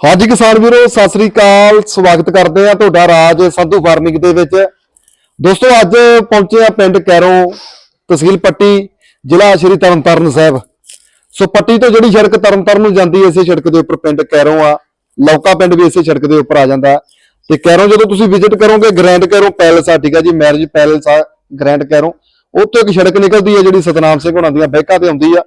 ਹਾਂਜੀ ਕਿਸਾਨ ਵੀਰੋ, ਸਤਿ ਸ੍ਰੀ ਅਕਾਲ। ਸਵਾਗਤ ਕਰਦੇ ਆ ਤੁਹਾਡਾ ਰਾਜ ਸੰਧੂ ਫਾਰਮਿੰਗ ਦੇ ਵਿੱਚ। ਦੋਸਤੋ, ਅੱਜ ਪਹੁੰਚੇ ਆ ਪਿੰਡ ਕੈਰੋਂ ਤਹਿਸੀਲ ਪੱਟੀ, ਜ਼ਿਲ੍ਹਾ ਸ਼੍ਰੀ ਤਰਨਤਾਰਨ ਸਾਹਿਬ। ਸੋ ਪੱਟੀ ਤੋਂ ਜਿਹੜੀ ਸੜਕ ਤਰਨਤਾਰਨ ਨੂੰ ਜਾਂਦੀ ਹੈ, ਇਸੇ ਸੜਕ ਦੇ ਉੱਪਰ ਪਿੰਡ ਕੈਰੋਂ ਆ। ਲੌਕਾ ਪਿੰਡ ਵੀ ਇਸੇ ਸੜਕ ਦੇ ਉੱਪਰ ਆ ਜਾਂਦਾ। ਹੈ। ਤੇ ਕੈਰੋਂ ਜਦੋਂ ਤੁਸੀਂ ਵਿਜ਼ਿਟ ਕਰੋਗੇ ਗ੍ਰੈਂਡ ਕੈਰੋਂ ਪੈਲਸ ਆ, ਠੀਕ ਆ ਜੀ ਮੈਰਿਜ ਪੈਲਸ ਆ ਗ੍ਰੈਂਡ ਕੈਰੋਂ ਉੱਥੋਂ ਇੱਕ ਸੜਕ ਨਿਕਲਦੀ ਹੈ, ਜਿਹੜੀ ਸਤਨਾਮ ਸਿੰਘ ਹੁਣਾਂ ਦੀਆਂ ਬੈਕਾਂ ਤੇ ਆਉਂਦੀ ਆ।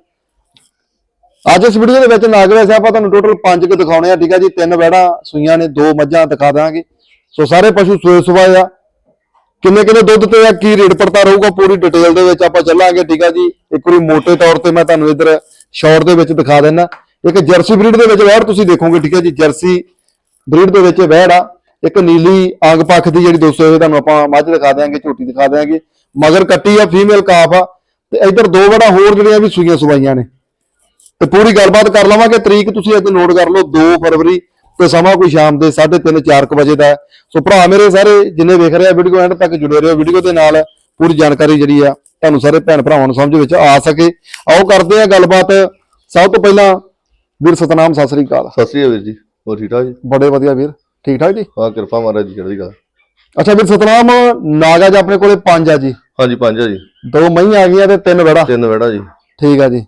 ਅੱਜ ਇਸ ਵੀਡੀਓ ਦੇ ਵਿੱਚ ਨਾਗਰਾ ਸਾਹਿਬ, ਆਪਾਂ ਤੁਹਾਨੂੰ ਟੋਟਲ 5 ਕੁ ਦਿਖਾਉਣੇ ਆ, ਠੀਕ ਆ ਜੀ? ਤਿੰਨ ਵੈੜਾਂ ਸੂਈਆਂ ਨੇ, ਦੋ ਮੱਝਾਂ ਦਿਖਾ ਦਾਂਗੇ ਸੋ ਸਾਰੇ ਪਸ਼ੂ ਸੋਏ ਸੁਬਾਏ ਆ। ਕਿੰਨੇ ਕਿੰਨੇ ਦੁੱਧ ਤੇ ਆ, ਕੀ ਰੇਟ ਪੜਤਾ ਰਹੂਗਾ, ਪੂਰੀ ਡਿਟੇਲ ਦੇ ਵਿੱਚ ਆਪਾਂ ਚੱਲਾਂਗੇ, ਠੀਕ ਆ ਜੀ? ਇੱਕ ਵਾਰੀ ਮੋਟੇ ਤੌਰ ਤੇ ਮੈਂ ਤੁਹਾਨੂੰ ਇੱਧਰ ਸ਼ਾਰਟ ਦੇ ਵਿੱਚ ਦਿਖਾ ਦਿੰਦਾ ਇੱਕ ਜਰਸੀ ਬਰੀਡ ਦੇ ਵਿੱਚ ਵੈੜ ਤੁਸੀਂ ਦੇਖੋਗੇ, ਠੀਕ ਹੈ ਜੀ? ਜਰਸੀ ਬਰੀਡ ਦੇ ਵਿੱਚ ਵੈੜ ਆ। ਇੱਕ ਨੀਲੀ ਅੰਗ ਪੱਖ ਦੀ ਜਿਹੜੀ ਦੋਸਤੋ, ਇਹ ਤੁਹਾਨੂੰ ਆਪਾਂ ਮੱਝ ਦਿਖਾ ਦਿਆਂਗੇ, ਝੋਟੀ ਦਿਖਾ ਦਿਆਂਗੇ। ਮਗਰ ਕੱਟੀ ਆ, ਫੀਮੇਲ ਕਾਫ ਆ। ਤੇ ਇੱਧਰ ਦੋ ਵੜਾ ਹੋਰ ਜਿਹੜੀਆਂ ਵੀ ਸੂਈਆਂ ਸੁਬਾਈਆਂ ਨੇ। ਤੇ ਪੂਰੀ ਗੱਲਬਾਤ ਕਰ ਲਵਾਂਗੇ। ਤਰੀਕ ਤੁਸੀਂ ਅੱਜ ਨੋਟ ਕਰ ਲਓ 2 ਫਰਵਰੀ ਤੇ ਸਮਾਂ ਕੋਈ ਸ਼ਾਮ ਦੇ 3:30 4 ਵਜੇ ਦਾ। ਸੋ ਭਰਾ ਮੇਰੇ ਸਾਰੇ ਜਿੰਨੇ ਵੇਖ ਰਹੇ ਆ ਵੀਡੀਓ ਐਂਡ ਤੱਕ ਜੁੜੇ ਰਹੋ। ਵੀਡੀਓ ਦੇ ਨਾਲ ਪੂਰੀ ਜਾਣਕਾਰੀ ਜਿਹੜੀ ਆ ਤੁਹਾਨੂੰ ਸਾਰੇ ਭੈਣ ਭਰਾਵਾਂ ਨੂੰ ਸਮਝ ਵਿੱਚ ਆ ਸਕੇ। ਆਓ ਕਰਦੇ ਆ ਗੱਲਬਾਤ। ਸਭ ਤੋਂ ਪਹਿਲਾਂ ਵੀਰ ਸਤਨਾਮ ਸਤਿ ਸ੍ਰੀ ਅਕਾਲ। ਸਤਿ ਸ੍ਰੀ ਅਕਾਲ ਵੀਰ ਜੀ। ਹੋਰ ਠੀਕ ਠਾਕ ਜੀ? ਬੜੇ ਵਧੀਆ ਵੀਰ। ਠੀਕ ਠਾਕ ਜੀ? ਹਾਂ ਕਿਰਪਾ ਮਹਾਰਾਜ ਜੀ ਚੜ੍ਹਦੀ ਕਲਾ। ਅੱਛਾ ਵੀਰ ਸਤਨਾਮ ਨਾਗਾ ਜੀ ਆਪਣੇ ਕੋਲੇ ਪੰਜ ਆ ਜੀ। ਹਾਂਜੀ ਪੰਜ ਆ ਜੀ। ਦੋ ਮਹੀਂ ਆ ਗਈਆਂ ਤੇ ਤਿੰਨ ਵੜਾ। ਤਿੰਨ ਵੜਾ ਜੀ। ਠੀਕ ਆ ਜੀ।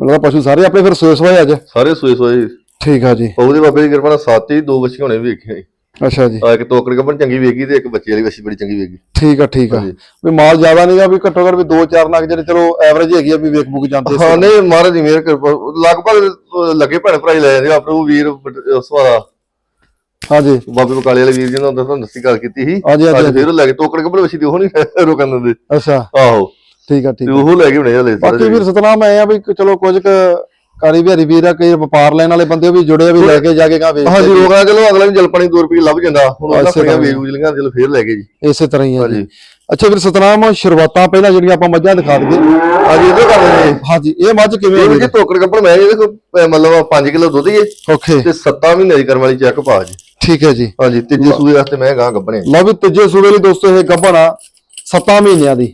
ਮਤਲਬ ਪਸ਼ੂ ਸਾਰੇ ਆਪਣੇ ਫਿਰ ਸੋਏ ਸੋਏ ਅੱਜ। ਸਾਰੇ ਸੋਏ ਸੋਏ। ਠੀਕ ਆ ਜੀ। ਉਹਦੇ ਬਾਬੇ ਦੀ ਕਿਰਪਾ ਨਾਲ ਸੱਤ ਹੀ ਦੋ ਬੱਚੇ ਹੋਣੇ ਵੇਖੇ ਅੱਛਾ ਜੀ। ਆ ਇੱਕ ਤੋਕੜ ਕੱਪਣ ਚੰਗੀ ਵੇਗੀ ਤੇ ਇੱਕ ਬੱਚੇ ਵਾਲੀ ਬੱਚੀ ਬੜੀ ਚੰਗੀ ਵੇਗੀ ਠੀਕ ਆ ਠੀਕ ਆ। ਵੀ ਮਾਲ ਜ਼ਿਆਦਾ ਨਹੀਂਗਾ ਵੀ ਘੱਟੋ ਘੱਟ ਵੀ 2-4 ਲੱਖ ਜਿਹੜੇ ਚਲੋ ਐਵਰੇਜ ਹੈਗੀ ਆ ਵੀ ਵੇਖ ਬੁੱਕ ਜਾਂਦੇ ਹਾਂ ਨਹੀਂ ਮਹਾਰਾਜ ਦੀ ਮਿਹਰ ਕਿਰਪਾ। ਲਗਭਗ ਲੱਗੇ ਭੈਣ ਭਰਾ ਹੀ ਲੈ ਜਾਂਦੇ ਆ, ਆਪਣੇ ਉਹ ਵੀਰ ਸਵਾਰਾ ਹਾਂਜੀ। ਬਾਬੇ ਬਕਾਲੇ ਵਾਲੇ ਵੀਰ ਜੀ ਨਾਲ ਤੁਹਾਨੂੰ ਦੱਸੀ ਗੱਲ ਕੀਤੀ ਸੀ। ਅੱਜ ਫਿਰ ਉਹ ਲੈ ਕੇ ਤੋਕੜ ਕੱਪਣ ਬੱਚੀ ਦੀ ਉਹ ਨਹੀਂ ਰੋਕਣ ਦਿੰਦੇ। ਅੱਛਾ। ਆਹੋ। ਠੀਕ ਆ ਠੀਕ ਤੇ ਆ। ਉਹ ਲੈ ਕੇ ਹੁਣੇ ਹਲੇ ਬਾਕੀ ਵੀਰ ਸਤਨਾਮ ਐ ਆ ਵੀ ਚਲੋ ਕੁਝ ਕੁ ਕਾਰੀ ਬਿਹਾਰੀ ਵੀਰ ਆ ਕਈ ਵਪਾਰ ਲੈਣ ਵਾਲੇ ਬੰਦੇ ਵੀ ਜੁੜੇ ਆ ਵੀ ਲੈ ਕੇ ਜਾ ਕੇ ਕਾ ਵੇਚ ਹਾਂਜੀ ਰੋਕਣਾ ਚਲੋ ਅਗਲਾ ਵੀ ਜਲਪਣੀ 2 ਰੁਪਏ ਲੱਭ ਜਾਂਦਾ। ਹੁਣ ਫੜੀਆਂ ਤਰ੍ਹਾਂ ਵੇਚ ਉਜਲੀਆਂ ਚਲੋ ਫੇਰ ਲੈ ਗਏ ਜੀ। ਇਸੇ ਤਰ੍ਹਾਂ ਹੀ ਆ ਜੀ। ਹਾਂਜੀ। ਅੱਛਾ ਵੀਰ ਸਤਨਾਮ ਸ਼ੁਰੂਆਤਾਂ ਪਹਿਲਾਂ ਜਿਹੜੀਆਂ ਆਪਾਂ ਮੱਝਾਂ ਦਿਖਾ ਦਈਏ। ਹਾਂਜੀ ਇਹਦੇ ਕਰਦੇ ਨੇ ਹਾਂਜੀ ਇਹ ਮੱਝ ਕਿਵੇਂ ਇਹ ਜੀ ਟੋਕਰ ਕੱਪੜ ਮੈਂ ਇਹ ਦੇਖੋ ਅਹ ਮਤਲਬ 5 ਕਿਲੋ ਦੁੱਧ ਹੀ ਹੈ। ਓਕੇ। ਤੇ 7 ਮਹੀਨੇ ਦੀ ਕਰਨ ਵਾਲੀ ਚੈੱਕ ਪਾ ਜੀ। ਠੀਕ ਹੈ ਜੀ। ਹਾਂਜੀ ਤੀਜੇ ਸੂਏ ਵਾਸਤੇ ਮੈਂ ਗਾਂ ਗੱਬਣੇ ਲਓ ਵੀ ਤੀਜੇ ਸੂਬੇ ਲਈ ਦੋਸਤੋ ਇਹ ਗੱਭਣਾ 7 ਮਹੀਨਿਆਂ ਦੀ।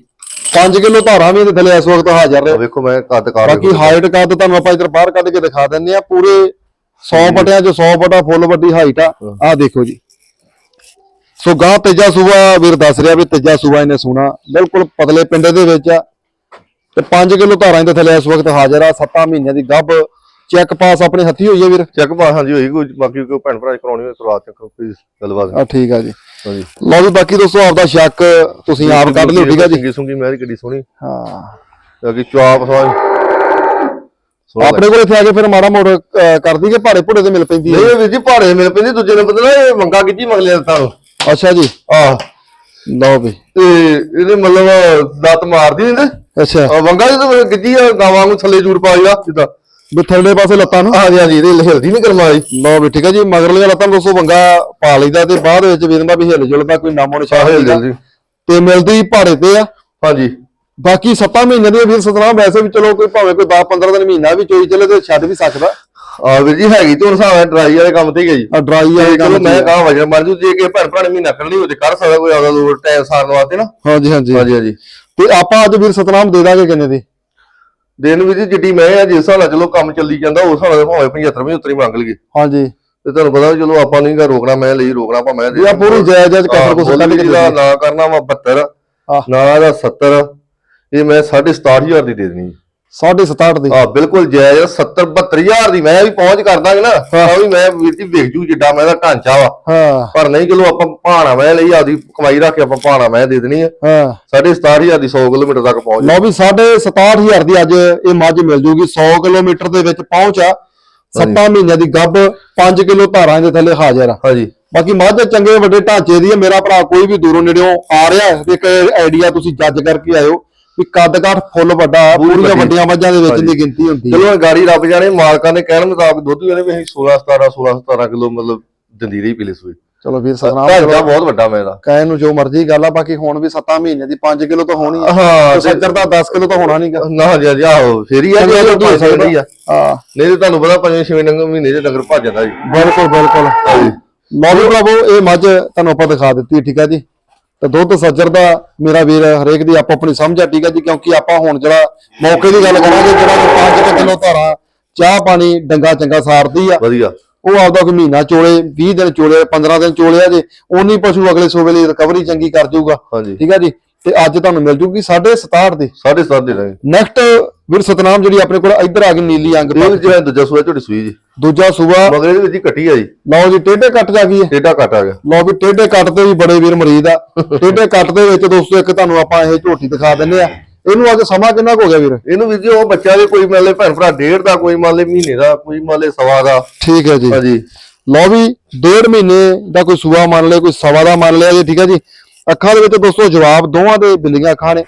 5 ਕਿਲੋ ਧਾਰਾਂ ਵੀ ਇਹਦੇ ਥੱਲੇ ਇਸ ਵਕਤ ਹਾਜ਼ਰ ਨੇ। ਆ ਵੇਖੋ ਮੈਂ ਕੱਦ ਕਾਰ ਬਾਕੀ ਹਾਈਟ ਕੱਦ ਤੁਹਾਨੂੰ ਆਪਾਂ ਇਧਰ ਬਾਹਰ ਕੱਢ ਕੇ ਦਿਖਾ ਦਿੰਦੇ ਆ ਪੂਰੇ 100 ਬਟਿਆਂ ਚ 100 ਬਟਾ ਫੁੱਲ ਵੱਡੀ ਹਾਈਟ ਆ। ਆਹ ਦੇਖੋ ਜੀ। ਸੋ ਗਾਂ ਤੇਜਾ ਸੂਆ ਵੀਰ ਦੱਸ ਰਿਹਾ ਵੀ ਤੇਜਾ ਸੂਆ ਇਹਨੇ ਸੁਣਾ। ਬਿਲਕੁਲ ਪਤਲੇ ਪਿੰਡ ਦੇ ਵਿੱਚ ਆ। ਤੇ 5 ਕਿਲੋ ਧਾਰਾਂ ਦੇ ਥੱਲੇ ਇਸ ਵਕਤ ਹਾਜ਼ਰ ਆ। 7 ਮਹੀਨਿਆਂ ਦੀ ਗੱਭ। ਚੈੱਕ ਪਾਸ ਆਪਣੇ ਹੱਥੀ ਹੋਈ ਹੈ ਵੀਰ? ਚੈੱਕ ਪਾ ਹਾਂਜੀ ਹੋਈ ਕੋਈ। ਬਾਕੀ ਕੋਈ ਭੈਣ ਭਰਾ ਕਰਾਉਣੀ ਹੋਵੇ ਕਰਵਾ ਚੱਕੋ ਕੋਈ ਗੱਲਬਾਤ ਆ ਠੀਕ ਆ ਜੀ। ਲਓ ਵੀ ਬਾਕੀ ਦੋਸਤੋ ਆਪਦਾ ਸ਼ੱਕ ਤੁਸੀਂ ਆਪ ਕੱਢ ਲਿਓ ਠੀਕ ਆ ਜੀ? ਸੁੰਗੀ ਮੈਂ ਕਿੱਡੀ ਸੋਹਣੀ। ਹਾਂ। ਬਾਕੀ ਚਾਪ ਸਵਾਜ ਆਪਣੇ ਕੋਲ ਇੱਥੇ ਆ ਕੇ ਫਿਰ ਮਾੜਾ ਮੋੜ ਕਰਦੀ ਕਿ ਭਾੜੇ ਭੁੜੇ ਤੇ ਮਿਲ ਪੈਂਦੀ ਹੈ? ਨਹੀਂ ਵੀਰ ਜੀ ਭਾੜੇ ਮਿਲ ਪੈਂਦੀ ਦੂਜੇ ਨੇ ਨਾ ਇਹ ਮੰਗਾ ਕੀਤੀ ਮਗਲੇ ਤੁਹਾਨੂੰ ਅੱਛਾ ਜੀ। ਆਹ ਲਓ ਵੀ। ਤੇ ਇਹਦੇ ਮਤਲਬ ਦਾਤ ਮਾਰਦੀ ਨਹੀਂ ਤੇ ਅੱਛਾ। ਵੰਗਾ ਜਦੋਂ ਗਿੱਜੀ ਆ ਗਾਵਾਂ ਨੂੰ ਥੱਲੇ ਜੂੜ ਪਾ ਲਿਆ ਜਿੱਦਾਂ। ਵੀ ਥੱਲੇ ਪਾਸੇ ਲੱਤਾਂ ਨੂੰ? ਹਾਂਜੀ ਹਾਂਜੀ ਇਹਦੇ ਹਿਲਦੀ ਨਹੀਂ ਕਰਮਾ ਜੀ ਲਓ ਵੀ ਠੀਕ ਹੈ ਜੀ ਮਗਰਲੀਆਂ ਲੱਤਾਂ ਨੂੰ ਦੋਸਤੋ ਵੰਗਾ ਪਾ ਲਈਦਾ ਤੇ ਬਾਅਦ ਵਿੱਚ ਵੀ ਇਹਦਾ ਵੀ ਹਿੱਲ ਜੁਲ ਦਾ ਕੋਈ ਨਾਮੋ ਨਿਸ਼ਾਨ ਹਿਲ ਨਹੀਂਗਾ। ਜਲਦੀ ਤੇ ਮਿਲਦੀ ਭਾੜੇ ਤੇ ਆ। ਹਾਂਜੀ। ਬਾਕੀ 7 ਮਹੀਨਿਆਂ ਦੀ ਵੀਰ ਸਤਨਾਮ ਵੈਸੇ ਵੀ ਚਲੋ ਕੋਈ ਭਾਵੇਂ ਕੋਈ 10 15 ਦਿਨ ਮਹੀਨਾ ਵੀ ਚੋਈ ਚੱਲੇ ਤੇ ਛੱਡ ਵੀ ਸਕਦਾ। ਆ ਵੀਰ ਜੀ ਹੈਗੀ ਤੇ ਹੁਣ ਹਿਸਾਬ ਡਰਾਈ ਵਾਲੇ ਕੰਮ ਤੇ ਹੀ ਹੈ ਜੀ। ਆ ਡਰਾਈ ਵਾਲੀ ਚਲੋ ਗੱਲ ਮੈਂ ਕਹਾਂ ਵਜਨ ਮਰ ਜੂ ਜੇ ਕਿ ਭਰਾ ਨੇ ਮਹੀਨਾ ਕਰਨੀ ਹੋਵੇ ਕਰ ਸਕਦਾ ਕੋਈ ਆਦਾ ਲੋੜ ਟਾਈਮ ਸਾਰਨ ਵਾਸਤੇ ਨਾ। ਹਾਂਜੀ ਹਾਂਜੀ। ਹਾਂਜੀ ਹਾਂਜੀ। ਤੇ ਆਪਾਂ ਅੱਜ ਵੀਰ ਸਤਨਾਮ ਦੇ ਦਾਂਗੇ ਕਿੰਨੇ ਦੀ? ਦਿਨ ਵੀ ਜੀ ਜਿੱਡੀ ਮੈਂ ਆ ਜਿਸ ਨਾਲ ਚਲੋ ਕੰਮ ਚੱਲੀ ਜਾਂਦਾ ਉਸ ਨਾਲ ਭਾਵੇਂ 75 75 ਹੀ ਮੰਗ ਲਈਏ ਹਾਂਜੀ ਤੇ ਤੁਹਾਨੂੰ ਪਤਾ ਵੀ ਚਲੋ ਆਪਾਂ ਨਹੀਂ ਗਾ ਰੋਕਣਾ ਮੈਂ ਲਈ ਰੋਕਣਾ ਆਪਾਂ ਮੈਂ ਦੇ ਇਹ ਪੂਰੀ ਜਾਇਜ਼ ਜਾਇਜ਼ ਕਸਰ ਕੇ ਦਾ ਦਿਓ। ਨਾ ਕਰਨਾ ਵਾ 72 ਆਹ। ਨਾ ਦਾ 70 ਇਹ ਮੈਂ 67500 ਦੀ ਦੇ ਦੇਣੀ 67 ਦੀ। ਆ ਬਿਲਕੁਲ ਜਾਇਜ਼ 70 72000 ਦੀ ਮੈਂ ਵੀ ਪਹੁੰਚ ਕਰ ਦਾਂਗੇ ਨਾ ਤਾਂ ਵੀ ਮੈਂ ਵੀਰ ਜੀ ਵੇਖ ਜੂ ਜਿੱਡਾ ਮੈਂ ਦਾ ਢਾਂਚਾ ਵਾ। ਹਾਂ। ਪਰ ਨਹੀਂ ਚਲੋ ਆਪਾਂ ਭਾਣਾ ਮੈਂ ਲਈ ਆਦੀ ਕਮਾਈ ਰੱਖ ਕੇ ਆਪਾਂ ਭਾਣਾ ਮੈਂ ਦੇ ਦੇਣੀ ਆ। ਹਾਂ। ਸਾਢੇ 67000 ਦੀ 100 ਕਿਲੋਮੀਟਰ ਤੱਕ ਪਹੁੰਚ ਲਓ ਵੀ ਸਾਢੇ 67000 ਦੀ ਅੱਜ ਇਹ ਮੱਝ ਮਿਲ ਜੂਗੀ 100 ਕਿਲੋਮੀਟਰ ਦੇ ਵਿੱਚ ਪਹੁੰਚ ਆ। 7 ਮਹੀਨਿਆਂ ਦੀ ਗੱਭ 5 ਕਿਲੋ ਧਾਰਾਂ ਦੇ ਥੱਲੇ ਹਾਜ਼ਰ ਆ। ਹਾਂਜੀ। ਬਾਕੀ ਮੱਝ ਚੰਗੇ ਵੱਡੇ ਢਾਂਚੇ ਦੀ ਹੈ ਮੇਰਾ ਭਰਾ ਕੋਈ ਵੀ ਦੂਰੋਂ ਨੇੜਿਓਂ ਆ ਰਿਹਾ ਇੱਕ ਆਈਡੀਆ ਤੁਸੀਂ ਜੱਜ ਕਰਕੇ ਆਇਓ। ਵੀ ਕੱਦ ਕਾਠ ਫੁੱਲ ਵੱਡਾ ਪੂਰੀਆਂ ਵੱਡੀ। ਵੱਡੀਆਂ ਮੱਝਾਂ ਦੇ ਵਿੱਚ। ਦੀ ਗਿਣਤੀ ਹੁੰਦੀ ਹੈ। ਚਲੋ ਇਹ ਗਾੜੀ ਰੱਬ ਜਾਣੇ ਮਾਲਕਾਂ ਦੇ ਕਹਿਣ ਮੁਤਾਬਕ ਦੁੱਧ ਵੀ ਇਹਨੇ ਵੀ ਅਸੀਂ 16 17 16 17 ਕਿਲੋ ਮਤਲਬ ਦਿੰਦੀ ਰਹੀ ਪਿਲੇ ਸੂਈ ਚਲੋ ਵੀਰ ਸਤਨਾਮ ਚਲੋ। ਬਹੁਤ ਵੱਡਾ ਮੈਂ ਦਾ ਕਹਿਣ ਨੂੰ ਜੋ ਮਰਜ਼ੀ ਗੱਲ ਆ ਬਾਕੀ ਹੁਣ ਵੀ 7 ਮਹੀਨੇ ਦੀ 5 ਕਿਲੋ ਤਾਂ ਹੋਣੀ ਆ। ਹਾਂ ਤੇ- ਸੱਜਰ ਦਾ 10 ਕਿਲੋ ਤਾਂ ਹੋਣਾ ਨਹੀਂਗਾ ਨਾ ਜੀ ਜੀ ਆਹੋ ਫੇਰ ਹੀ ਆ ਜੇ ਦੁੱਧ ਹੋ ਪੰਜ ਸਕਦਾ। ਆ। ਹਾਂ। ਨਹੀਂ ਤੇ ਤੁਹਾਨੂੰ ਪਤਾ ਪੰਜਵੇਂ ਛੇਵੇਂ ਡੰਗਰ ਮਹੀਨੇ ਚ ਡੰਗਰ ਭੱਜ ਜਾਂਦਾ ਜੀ। ਬਿਲਕੁਲ ਬਿਲਕੁਲ। ਹਾਂਜੀ। ਲਓ ਪ੍ਰਭੂ ਇਹ ਮੱਝ ਤੁਹਾਨੂੰ ਆਪਾਂ ਦਿਖਾ ਦਿੱਤੀ ਠੀਕ ਆ ਜੀ? ਤੇ ਦੁੱਧ ਸੱਜਰ ਦਾ ਮੇਰਾ ਵੀਰ ਹਰੇਕ ਦੀ ਆਪੋ ਆਪਣੀ ਸਮਝ ਆ ਠੀਕ ਆ ਜੀ ਕਿਉਂਕਿ ਆਪਾਂ ਹੁਣ ਜਿਹੜਾ ਮੌਕੇ ਦੀ ਗੱਲ ਕਰਾਂਗੇ ਜਿਹੜਾ 5 ਕਿਲੋ ਧਾਰਾਂ ਚਾਹ ਪਾਣੀ ਡੰਗਾ ਚੰਗਾ ਸਾਰਦੀ ਆ। ਵਧੀਆ। ਉਹ ਆਪਦਾ ਕੋਈ ਮਹੀਨਾ ਚੋਲੇ 20 ਦਿਨ ਚੋਲੇ 15 ਦਿਨ ਚੋਲਿਆ ਜੇ ਉਨੀ ਪਸ਼ੂ ਅਗਲੇ ਸੂਬੇ ਲਈ ਰਿਕਵਰੀ ਚੰਗੀ ਕਰ ਜਾਊਗਾ। ਹਾਂਜੀ। ਠੀਕ ਹੈ ਜੀ ਤੇ ਅੱਜ ਤੁਹਾਨੂੰ ਮਿਲ ਜੂਗੀ 67 ਦੀ। ਸਾਢੇ ਸੱਤ ਦੇ ਦਾਂਗੇ ਨੈਕਸਟ ਵੀਰ ਸਤਨਾਮ ਜਿਹੜੀ ਆਪਣੇ ਕੋਲ ਇੱਧਰ ਆ ਗਈ ਨੀਲੀ ਅੰਗ ਇਹ ਜਿਹੜਾ ਦੂਜਾ ਸੂਆ ਝੋਟੀ ਸੂਈ ਜੀ। ਦੂਜਾ ਸੂਆ। ਮਗਰ ਇਹਦੇ ਵਿੱਚ ਹੀ ਕੱਟੀ ਆ ਜੀ। ਲਓ ਜੀ ਟੇਢੇ ਕੱਟ ਜਾ ਗਈ ਹੈ। ਟੇਡਾ ਕੱਟ ਆ ਗਿਆ। ਲਓ ਵੀ ਟੇਢੇ ਕੱਟ ਤੇ ਵੀ ਬੜੇ ਵੀਰ ਮਰੀਦ ਆ। ਟੇਢੇ ਕੱਟ ਦੇ ਵਿੱਚ ਦੋਸਤੋ ਇੱਕ ਤੁਹਾਨੂੰ ਆਪਾਂ ਇਹ ਝੋਟੀ ਦਿਖਾ ਦਿੰਨੇ ਆ। ਇਹਨੂੰ ਅੱਜ ਸਮਾਂ ਕਿੰਨਾ ਕੁ ਹੋ ਗਿਆ ਵੀਰ? ਇਹਨੂੰ ਵੀ ਜੀ ਉਹ ਬੱਚਾ ਦੇ ਕੋਈ ਮੰਨ ਲੈ ਭੈਣ ਭਰਾ ਡੇਢ ਦਾ ਕੋਈ ਮੰਨ ਲੈ ਮਹੀਨੇ ਦਾ ਕੋਈ ਮੰਨ ਲੈ ਸਵਾ ਦਾ। ਠੀਕ ਹੈ ਜੀ। ਹਾਂਜੀ। ਲਓ ਵੀ ਡੇਢ ਮਹੀਨੇ ਦਾ ਕੋਈ ਸੂਆ ਮੰਨ ਲਿਆ ਕੋਈ ਸਵਾ ਦਾ ਮੰਨ ਲਿਆ ਜੀ ਠੀਕ ਹੈ ਜੀ। ਅੱਖਾਂ ਦੇ ਵਿੱਚ ਦੋਸਤੋ ਜਵਾਬ ਦੋਵਾਂ ਦੇ ਬਿੱਲੀਆਂ ਅੱਖਾਂ ਨੇ।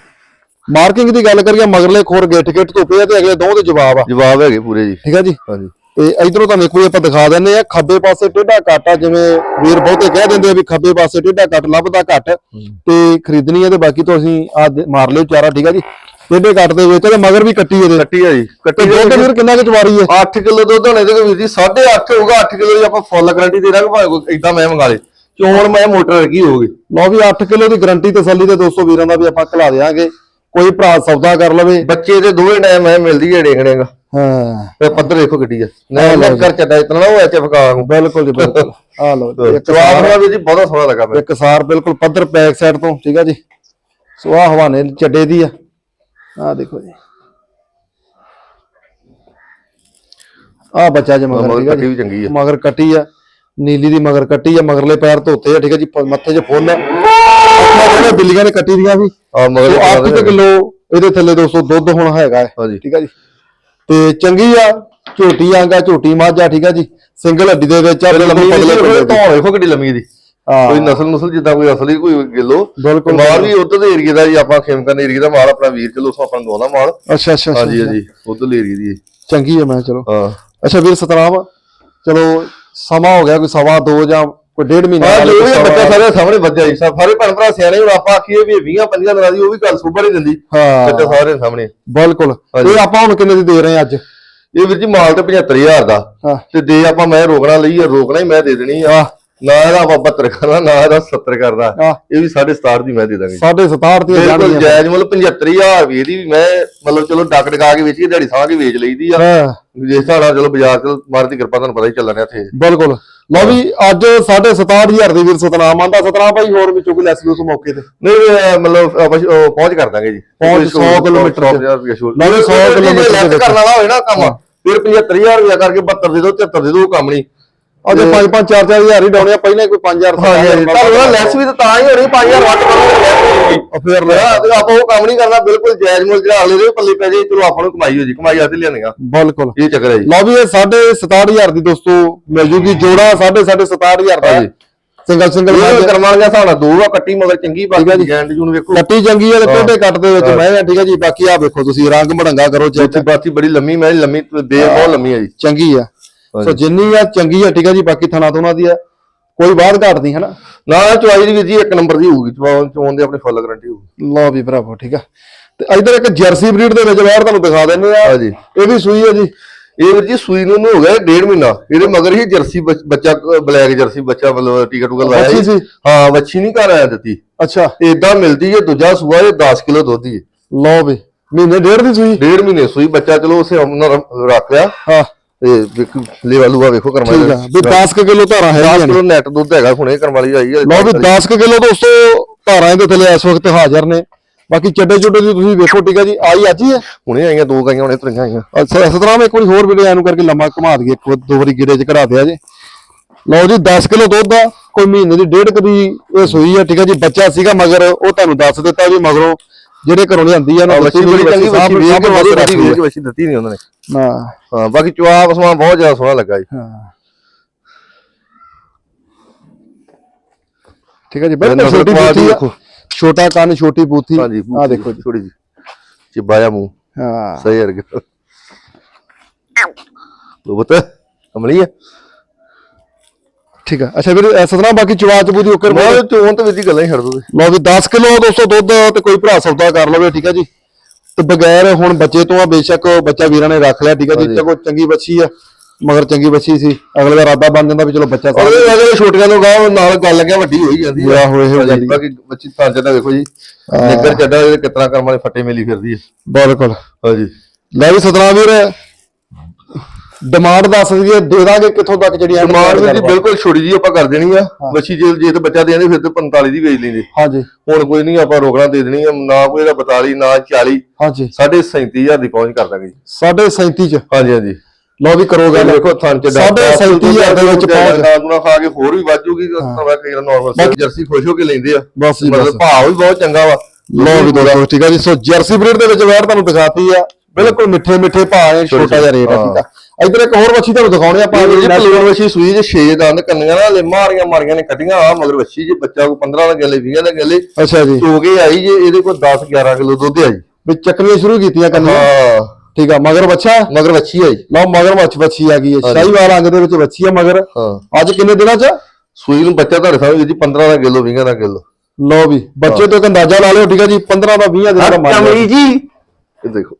ਮਾਰਕਿੰਗ ਦੀ ਗੱਲ ਕਰੀਏ ਮਗਰਲੇ ਖੋਰ ਗਿੱਟ ਗਿੱਟ ਧੁੱਪੇ ਆ ਤੇ ਅਗਲੇ ਦੋਵਾਂ ਦੇ ਜਵਾਬ ਆ। ਜਵਾਬ ਹੈਗੇ ਪੂਰੇ ਜੀ। ਠੀਕ ਹੈ ਜੀ? ਹਾਂਜੀ। ਤੇ ਇਧਰੋਂ ਤੁਹਾਨੂੰ ਇੱਕ ਵਾਰੀ ਆਪਾਂ ਦਿਖਾ ਦਿੰਨੇ ਆ ਖੱਬੇ ਪਾਸੇ ਟੇਢਾ ਕੱਟ ਆ ਜਿਵੇਂ ਵੀਰ ਬਹੁਤੇ ਕਹਿ ਦਿੰਦੇ ਆ ਵੀ ਖੱਬੇ ਪਾਸੇ ਟੇਢਾ ਕੱਟ ਲੱਭਦਾ ਘੱਟ। ਤੇ ਖਰੀਦਣੀ ਹੈ ਤੇ ਬਾਕੀ ਤੋਂ ਅਸੀਂ ਆ ਮਾਰ ਲਿਓ ਚਾਰਾ ਠੀਕ ਹੈ ਜੀ? ਟੇਢੇ ਕੱਟ ਦੇ ਵਿੱਚ ਤੇ ਮਗਰ ਵੀ ਕੱਟੀ ਇਹਦੇ। ਕੱਟੀ ਆ ਜੀ ਕੱਟੀ ਦੁੱਧ ਵੀਰ ਕਿੰਨਾ ਕੁ ਚਵਾਰੀ ਹੈ 8 ਕਿਲੋ ਦੁੱਧ ਹੋਣੇ ਤੇ ਵੀਰ ਜੀ 8.5 ਹੋਊਗਾ 8 ਕਿਲੋ ਦੀ ਆਪਾਂ ਫੁੱਲ ਗਾਰੰਟੀ ਦੇ ਦਾਂਗੇ ਭਾਵੇਂ ਕੋਈ ਇਦਾਂ ਮੈਂ ਮੰਗਾ ਲੇ। ਚੋਣ ਮੈਂ ਮੋਟਰ ਲੱਗੀ ਹੋਊਗੀ। ਲਓ ਵੀ 8 ਕਿਲੋ ਦੀ ਗਰੰਟੀ ਤਸੱਲੀ ਤੇ ਦੋਸਤੋ ਵੀਰਾਂ ਦਾ ਵੀ ਆਪਾਂ ਖਿਲਾ ਦੇਾਂਗੇ ਕੋਈ ਭਰਾ ਸੌਦਾ ਕਰ ਲਵੇ। ਬੱਚੇ ਦੇ ਦੋਵੇਂ ਟਾਈਮ ਐ ਮਿਲਦੀ ਹੈ ਡੇਗਣੇਗਾ ਹਾਂ। ਤੇ ਪੱਧਰ ਦੇਖੋ ਗੱਡੀ ਆ ਨਾ ਨਾ ਕਰ ਚੱਡਾ ਇਤਨਾ ਉਹ ਐਚ ਫਕਾ ਨੂੰ ਬਿਲਕੁਲ ਜੀ ਬਿਲਕੁਲ। ਆ ਲਓ ਜਵਾਬ ਹੋਣਾ ਵੀ ਜੀ ਬਹੁਤ ਸੋਹਣਾ ਲੱਗਾ ਮੈਨੂੰ। ਇੱਕ ਸਾਰ ਬਿਲਕੁਲ ਪੱਧਰ ਬੈਕ ਸਾਈਡ ਤੋਂ ਠੀਕ ਆ ਜੀ। ਸੋ ਆ ਹਵਾਨੇ ਚੱਡੇ ਦੀ ਆ। ਆ ਦੇਖੋ ਜੀ। ਆ ਬੱਚਾ ਜੇ ਮਗਰ ਕੱਟੀ ਵੀ ਚੰਗੀ ਆ। ਮਗਰ ਕੱਟੀ ਆ। ਨੀਲੀ ਦੀ ਮਗਰ ਕੱਟੀ ਆ ਮਗਰਲੇ ਪੈਰ ਧੋਤੇ ਆ ਠੀਕ ਆ ਜੀ। ਮੱਥੇ 'ਚ ਫੁੱਲ ਆ। ਬਿੱਲੀਆਂ ਨੇ ਕੱਟੀ ਦੀਆਂ ਵੀ। ਆ ਮਗਰ ਸੋ 8 ਕਿਲੋ ਇਹਦੇ ਥੱਲੇ 200 ਦੁੱਧ ਹੁਣ ਹੈਗਾ ਹੈ। ਹਾਂਜੀ। ਠੀਕ ਆ ਜੀ। ਤੇ ਚੰਗੀ ਆ ਝੋਟੀ ਆਂਗਾ ਝੋਟੀ ਮੱਝ ਆ ਠੀਕ ਆ ਜੀ। ਸਿੰਗਲ ਹੱਡੀ ਦੇ ਵਿੱਚ ਆ ਬਿਲਕੁਲ ਲੰਮੀ ਪਤਲੇ ਜਿਹੀ ਪਤਲੇ ਧੌਣ ਵੇਖੋ ਗੱਡੀ ਲੰਮੀ ਦੀ। ਹਾਂ। ਕੋਈ ਨਸਲ ਨਸਲ ਜਿੱਦਾਂ ਕੋਈ ਅਸਲੀ ਕੋਈ ਗਿੱਲੋ ਬਿਲਕੁਲ ਮਾਲ ਵੀ ਉਧਰ ਦੇ ਏਰੀਏ ਦਾ ਜੀ ਆਪਾਂ ਦਾ ਮਾਲ ਆਪਣਾ ਵੀਰ ਚਲੋ ਸੋ ਆਪਾਂ ਨੂੰ ਦੋਦਾ ਮਾਲ। ਅੱਛਾ ਅੱਛਾ ਹਾਂਜੀ ਉਧਰ ਦੀ ਚੰਗੀ ਹੈ ਮੈਂ ਚਲੋ। ਹਾਂ। ਅੱਛਾ ਵੀਰ ਸਤਨਾਮ ਚਲੋ ਸਮਾਂ ਹੋ ਗਿਆ ਕੋਈ ਸਵਾ ਦੋ ਜਾਂ ਕੋਈ ਡੇਢ ਮਹੀਨਾ ਹਾਂ ਜੋ ਵੀ ਬੱਚਾ ਸਾਰੇ ਸਾਹਮਣੇ ਵੱਜਿਆ ਜੀ। ਸਾਰੇ ਭੈਣ ਭਰਾ ਸਿਆਣੇ ਹੁਣ ਆਪਾਂ ਆਖੀਏ ਵੀ 20 25 ਦਿਨਾਂ ਦੀ ਉਹ ਵੀ ਗੱਲ ਸੁਭਾ ਨਹੀਂ ਦਿੰਦੀ ਹਾਂ। ਬੱਚਾ ਸਾਰੇ ਸਾਹਮਣੇ। ਬਿਲਕੁਲ। ਇਹ ਆਪਾਂ ਹੁਣ ਕਿੰਨੇ ਦੀ ਦੇ ਰਹੇ ਹਾਂ ਅੱਜ? ਇਹ ਵੀਰ ਜੀ ਮਾਲ ਤੇ 75000 ਦਾ। ਹਾਂ। ਤੇ ਦੇ ਆਪਾਂ ਮੈਂ ਰੋਕਣਾ ਲਈ ਆ ਰੋਕਣਾ ਹੀ ਮੈਂ ਦੇ ਦੇਣੀ ਆ। ਨਾ ਇਹਦਾ ਆਪਾਂ 72 ਕਰਨਾ ਨਾ ਇਹਦਾ 70 ਕਰਦਾ ਆਹ ਇਹ ਵੀ 67 ਦੀ ਮੈਂ ਦੇ ਦਾਂਗੇ ਸਾਢੇ 67 ਦੀ ਜਾਣੀ ਹੈ ਜਾਇਜ਼ ਮੁੱਲ 75000 ਵੀ ਇਹਦੀ ਵੀ ਮੈਂ ਮਤਲਬ ਚਲੋ ਡੱਕ ਡਕਾ ਕੇ ਵੇਚੀ ਦਿਹਾੜੀ ਸਾਹ ਕੇ ਵੇਚ ਲਈਦੀ ਆ। ਹਾਂ। ਜਿਸ ਹਿਸਾਬ ਨਾਲ ਚਲੋ ਬਾਜ਼ਾਰ ਚ ਮਾਰ ਦੀ ਕਿਰਪਾ ਤੁਹਾਨੂੰ ਪਤਾ ਹੀ ਚੱਲਣ ਇੱਥੇ। ਬਿਲਕੁਲ। ਲਓ ਵੀ ਅੱਜ ਸਾਢੇ 67000 ਦੀ ਵੀਰ ਸਤਨਾਮ ਆਂਦਾ। ਸਤਨਾਮ ਭਾਈ ਹੋਰ ਵਿੱਚੋਂ ਕੋਈ ਲੈਸ ਲੂਸ ਮੌਕੇ ਤੇ? ਨਹੀਂ ਮਤਲਬ ਪਹੁੰਚ ਕਰ ਦਾਂਗੇ ਜੀ। ਪਹੁੰਚ 100 ਕਿਲੋਮੀਟਰ। ਨਹੀਂ 100 ਕਿਲੋਮੀਟਰ। ਕਰਨ ਵਾਲਾ ਹੋਏ ਨਾ ਕੰਮ ਫਿਰ 75000 ਰੁਪਇਆ ਕਰਕੇ 72 ਦੇ ਦੋ 73 ਦੇ ਦੋ ਉਹ ਕੰਮ ਨਹੀਂ। ਅਜੇ 5 5 4 4000 ਹੀ ਡਾਉਣੇ ਆ ਪਹਿਲਾਂ ਹੀ ਕੋਈ 5000 ਹਾਂਜੀ ਤਾਂ ਲੈਸ ਵੀ ਤਾਂ ਤਾਂ ਹੀ ਹੋਣੀ 5000 ਵੱਟ ਕਰੋਗੇ ਫਿਰ ਲੈ ਆਪਾਂ ਉਹ ਕੰਮ ਨਹੀਂ ਕਰਨਾ ਬਿਲਕੁਲ ਜਾਇਜ਼ ਮੁੱਲ ਜਿਹੜਾ ਅਗਲੇ ਦੇ ਪੱਲੇ ਪੈ ਜੇ ਚਲੋ ਆਪਾਂ ਨੂੰ ਕਮਾਈ ਹੋ ਜੀ ਕਮਾਈ ਆਤੇ ਲਿਆਣੇਗਾ ਬਿਲਕੁਲ। ਇਹ ਚੱਕਰ ਹੈ ਜੀ। ਲਓ ਵੀ ਇਹ ਸਾਢੇ 67000 ਦੀ ਦੋਸਤੋ ਮਿਲ ਜੂਗੀ ਜੋੜਾ ਸਾਢੇ ਸਾਢੇ 67000 ਦਾ। ਸਿੰਗਲ ਸਿੰਗਲ ਵਾਲਿਆ ਹਿਸਾਬ ਨਾਲ ਦੋ ਆ ਕੱਟੀ ਮਗਰ ਚੰਗੀ ਬਾਕੀ ਜੈਂਡ ਜੂਨ ਵੇਖੋ। ਕੱਟੀ ਚੰਗੀ ਹੈ ਤੇ ਟੇਢੇ ਕੱਟ ਦੇ ਵਿੱਚ ਮੈਂ ਠੀਕ ਹੈ ਜੀ। ਬਾਕੀ ਆ ਵੇਖੋ ਤੁਸੀਂ ਰੰਗ ਮੜੰਗਾ ਕਰੋ ਚੈੱਕ। ਬਾਤੀ ਬਾਤੀ ਬੜੀ ਲੰਮੀ ਮੈਂ ਲੰਮੀ ਬੇ ਬਹੁਤ ਲੰਮੀ ਹੈ ਜੀ। ਚੰਗੀ ਆ। ਸੋ ਜਿੰਨੀ ਆ ਚੰਗੀ ਆ ਠੀਕ ਹੈ ਜੀ ਬਾਕੀ ਥਣਾ ਤੋਂ ਦੀ ਆ ਕੋਈ ਬਾਤ ਘਾਟ ਨਹੀਂ ਹਨਾ? ਨਾ ਚੁਆਈ ਦੀ ਵੀ ਜੀ ਇੱਕ ਨੰਬਰ ਦੀ ਹੋਊਗੀ ਚੋਣ ਦੇ ਆਪਣੇ ਫੁੱਲ ਗਾਰੰਟੀ ਹੋਊਗੀ। ਲਓ ਵੀ ਭਰਾਵੋ ਠੀਕ ਆ। ਤੇ ਇਧਰ ਇੱਕ ਜਰਸੀ ਬਰੀਡ ਦੇ ਵਿੱਚ ਬਾਹਰ ਤੁਹਾਨੂੰ ਦਿਖਾ ਦਿੰਦੇ ਆ। ਹਾਂਜੀ। ਇਹ ਵੀ ਸੂਈ ਹੈ ਜੀ। ਇਹ ਵੀਰ ਜੀ ਸੂਈ ਨੂੰ ਹੋ ਗਿਆ ਡੇਢ ਮਹੀਨਾ। ਇਹਦੇ ਮਗਰ ਹੀ ਜਰਸੀ ਬੱਚ- ਬਲੈਕ ਜਰਸੀ ਬੱਚਾ ਮਤਲਬ ਟਿਕਟ ਟੁਕਟ ਲਾਇਆ ਸੀ? ਹਾਂ ਵੱਛੀ ਨਹੀਂ ਘਰ ਆਇਆ ਦਿੱਤੀ। ਅੱਛਾ। ਇਦਾਂ ਮਿਲਦੀ ਹੈ ਦੂਜਾ ਸੂਆ ਇਹ 10 ਕਿਲੋ ਦੁੱਧ ਹੀ ਹੈ। ਲਓ ਵੀ ਮਹੀਨੇ ਡੇਢ ਦੀ ਸੂਈ? ਡੇਢ ਮਹੀਨੇ ਸੂਈ ਬੱਚਾ ਚਲੋ ਉਸੇ ਉਹਨਾਂ ਰੱਖ ਲਿਆ। ਹਾਂ। ਤੇ ਵੇਖ ਲੇਵਾ ਲੂਆ ਵੇਖੋ ਕਰਮ ਠੀਕ ਆ। ਵੀ 10 ਕਿਲੋ ਧਾਰਾਂ ਹੈ 10 ਕਿਲੋ ਨੈਟ ਦੁੱਧ ਹੈਗਾ ਹੁਣੇ ਕਰਮ ਵਾਲੀ ਆਈ ਹੈ ਲਓ ਵੀ 10 ਕਿਲੋ ਦੋਸਤੋ ਧਾਰਾਂ ਇਹਦੇ ਥੱਲੇ ਇਸ ਵਕਤ ਹਾਜ਼ਰ ਨੇ। ਬਾਕੀ ਚੱਡੇ ਚੁੱਡੇ ਦੀ ਤੁਸੀਂ ਵੇਖੋ ਠੀਕ ਹੈ ਜੀ। ਆਈ ਅੱਜ ਹੀ ਹੈ ਹੁਣੇ ਆਈਆਂ ਦੋ ਗਾਈਆਂ ਹੁਣੇ ਤੁਰੀਆਂ ਆਈਆਂ। ਅੱਛਾ ਇਸ ਤਰ੍ਹਾਂ ਮੈਂ ਇੱਕ ਵਾਰੀ ਹੋਰ ਵੀਡੀਓ ਐਨੂੰ ਕਰਕੇ ਲੰਮਾ ਘੁਮਾ ਦਈਏ। ਇੱਕ ਵਾਰ- ਦੋ ਵਾਰੀ ਗਿਰੇ ਚ ਦਿਆ ਜੇ। ਲਓ ਜੀ 10 ਕਿਲੋ ਦੁੱਧ ਆ। ਕੋਈ ਮਹੀਨੇ ਦੀ ਡੇਢ ਕਦੀ ਇਹ ਸੂਈ ਆ ਠੀਕ ਹੈ ਜੀ। ਬੱਚਾ ਸੀਗਾ ਮਗਰ ਉਹ ਤੁਹਾਨੂੰ ਦੱਸ ਦਿੱਤਾ ਵੀ ਮਗਰੋਂ ਜਿਹੜੇ ਘਰੋਂ ਲਿਆਂਦੀ ਆ ਨਾ ਵੱਛੀ ਬੜੀ ਚੰਗੀ ਵੇਖ ਕੇ ਵੱਛੀ ਦਿੱਤੀ ਨਹੀਂ ਉਹਨਾਂ ਨੇ। ਹਾਂ। ਹਾਂ ਬਾਕੀ ਚੁਆਪ ਸਮਾਨ ਬਹੁਤ ਜ਼ਿਆਦਾ ਸੋਹਣਾ ਲੱਗਾ ਜੀ। ਹਾਂ। ਠੀਕ ਹੈ ਜੀ ਬਿਲਕੁਲ ਛੋਟੀ ਬੂਥੀ। ਛੋਟਾ ਕੰਨ ਛੋਟੀ ਬੂਥੀ। ਆ ਦੇਖੋ ਜੀ। ਥੋੜੀ ਜੀ। ਚਿੱਬਾ ਜਾ ਮੂੰਹ। ਹਾਂ। ਸਹੀ ਯਾਰ ਲੋ ਬਤਾ ਅਮਲੀ ਹੈ? ਠੀਕ ਆ ਅੱਛਾ ਵੀਰ ਤਰ੍ਹਾਂ ਬਾਕੀ ਚਵਾ ਚਬੂ ਦੀ ਓਕਰ ਮੈਂ ਚੋਣ ਤੇ ਵਿਧੀ ਗੱਲਾਂ ਹੀ ਛੱਡ ਦੋ ਲਓ ਵੀ 10 ਕਿਲੋ 200 ਦੁੱਧ ਤੇ ਕੋਈ ਭਰਾ ਸੌਦਾ ਕਰ ਲਵੇ ਠੀਕ ਹੈ ਜੀ। ਤੇ ਬਗੈਰ ਹੁਣ ਬੱਚੇ ਤੋਂ ਆ ਬੇਸ਼ੱਕ ਬੱਚਾ ਵੀਰਾਂ ਨੇ ਰੱਖ ਲਿਆ ਠੀਕ ਹੈ ਜੀ ਚਲੋ ਚੰਗੀ ਬੱਚੀ ਆ ਮਗਰ ਚੰਗੀ ਬੱਚੀ ਸੀ ਅਗਲੇ ਦਾ ਇਰਾਦਾ ਬਣ ਜਾਂਦਾ ਵੀ ਚਲੋ ਬੱਚਾ ਸਾਡਾ ਅਗਲੇ ਅਗਲੇ ਛੋਟੀਆਂ ਤੋਂ ਗਾਹ ਨਾਲ ਗੱਲ ਲੱਗਿਆ ਵੱਡੀ ਹੋਈ ਜਾਂਦੀ ਵਿਆਹ ਹੋਏ ਹੋਏ। ਹਾਂਜੀ, ਜਾਂਦੀ। ਬਾਕੀ ਬੱਚੀ ਤਾਂ ਜਦਾ ਵੇਖੋ ਜੀ ਨਿੱਗਰ ਚੱਡਾ ਕਿਤਨਾ ਕਰਮਾਂ ਦੇ ਫੱਟੇ ਮੇਲੀ ਫਿਰਦੀ ਹੈ ਬਿਲਕੁਲ। ਹਾਂਜੀ। ਲੈ ਵੀ ਸਤਨਾਮ ਵੀਰ। ਡਿਮਾਂਡ ਦੱਸ ਦਈਏ ਦੇ ਦਾਂਗੇ ਕਿੱਥੋਂ ਤੱਕ ਜਿਹੜੀ ਡਿਮਾਂਡ ਵੀ ਜੀ। ਬਿਲਕੁਲ ਛੋਟੀ ਜੀ ਆਪਾਂ ਕਰ ਦੇਣੀ ਆ। ਬੱਚੀ ਜੇ ਜੇ ਤੇ ਬੱਚਾ ਦੇਣੇ ਫਿਰ ਤੇ 45 ਦੀ ਵੇਚ ਲੈਂਦੇ। ਹਾਂਜੀ। ਹੁਣ ਕੋਈ ਨਹੀਂ ਆਪਾਂ ਰੋਕਣਾ ਦੇ ਦੇਣੀ ਆ ਨਾ ਕੋਈ ਇਹਦਾ 42 ਨਾ 40 ਹਾਂਜੀ। ਸਾਢੇ 37000 ਦੀ ਪਹੁੰਚ ਕਰ ਦਾਂਗੇ। ਜੀ ਸਾਢੇ 37 ਚ? ਹਾਂਜੀ ਹਾਂਜੀ। ਲਓ ਵੀ ਕਰੋ ਗੱਲ। ਵੇਖੋ ਥਣ ਚ ਸਾਢੇ 37,000 ਦੇ ਵਿੱਚ ਪਹੁੰਚ। ਨਾ ਖਾ ਕੇ ਹੋਰ ਵੀ ਵਾਜੂਗੀ ਤਾਂ ਕਈ ਨਾਰਮਲ ਜਰਸੀ ਖੁਸ਼ ਹੋ ਕੇ ਲੈਂਦੇ ਆ। ਬਸ ਜੀ ਮਤਲਬ ਭਾਅ ਵੀ ਬਹੁਤ ਚੰਗਾ ਵਾ। ਲਓ ਵੀ ਦੋਸਤੋ ਠੀਕ ਆ ਜੀ। ਸੋ ਜਰਸੀ ਬਰੀਡ ਦੇ ਵਿੱਚ ਵੈਰ ਤੁਹਾਨੂੰ ਦਿਖਾਤੀ ਆ। ਬਿਲਕੁਲ ਮਿੱਠੇ ਮਿੱਠੇ ਭਾਅ ਨੇ ਛੋਟਾ ਜਿਹਾ ਰੇਟ ਆ ਠੀਕ ਆ। ਇਧਰ ਇੱਕ ਹੋਰ ਵੱਛੀ ਤੁਹਾਨੂੰ ਦਿਖਾਉਣੇ ਆਪਾਂ ਜੀ ਪਲੂਣ ਵਛੀ ਸੂਈ ਜੇ 6 ਦੰਦ ਕੰਨੀਆਂ ਨਾਲ ਮਾਰੀਆਂ ਮਾਰੀਆਂ ਨੇ ਕੱਟੀਆਂ ਆ ਮਗਰ ਵਛੀ ਜੇ ਬੱਚਾ ਕੋ 15 ਦਾ ਗੱਲੇ 20 ਦਾ ਗੱਲੇ ਅੱਛਾ ਜੀ। ਚੋ ਕੇ ਆਈ ਜੇ ਇਹਦੇ ਕੋਲ 10 11 ਕਿਲੋ ਦੁੱਧ ਆ ਜੀ। ਵੀ ਚੱਕਣੀਆਂ ਸ਼ੁਰੂ ਕੀਤੀਆਂ ਕੰਨਾਂ ਹਾਂ। ਠੀਕ ਆ ਮਗਰ ਬੱਚਾ ਮਗਰ ਵਛੀ ਆ ਜੀ। ਲਓ ਮਗਰ ਮੱਛ ਬੱਚੀ ਆ ਗਈ ਹੈ। ਸ਼ਾਹੀਵਾਲ ਰੰਗ ਦੇ ਵਿੱਚ ਬੱਚੀ ਆ ਮਗਰ। ਹਾਂ। ਅੱਜ ਕਿੰਨੇ ਦਿਨਾਂ ਚ? ਸੂਈ ਨੂੰ ਬੱਚਾ ਤੁਹਾਡੇ ਸਾਹਮਣੇ ਜੀ 15 ਦਾ ਕਿਲੋ 20 ਦਾ ਕਿਲੋ। ਲਓ ਵੀ ਬੱਚੇ ਤੋਂ ਇੱਕ ਅੰਦਾਜ਼ਾ ਲਾ ਲਿਓ ਠੀਕ ਆ ਜੀ 15 ਦਾ 20 ਦਿਨਾਂ ਦਾ ਲਿਓ ਜੀ। ਇਹ ਦੇਖੋ।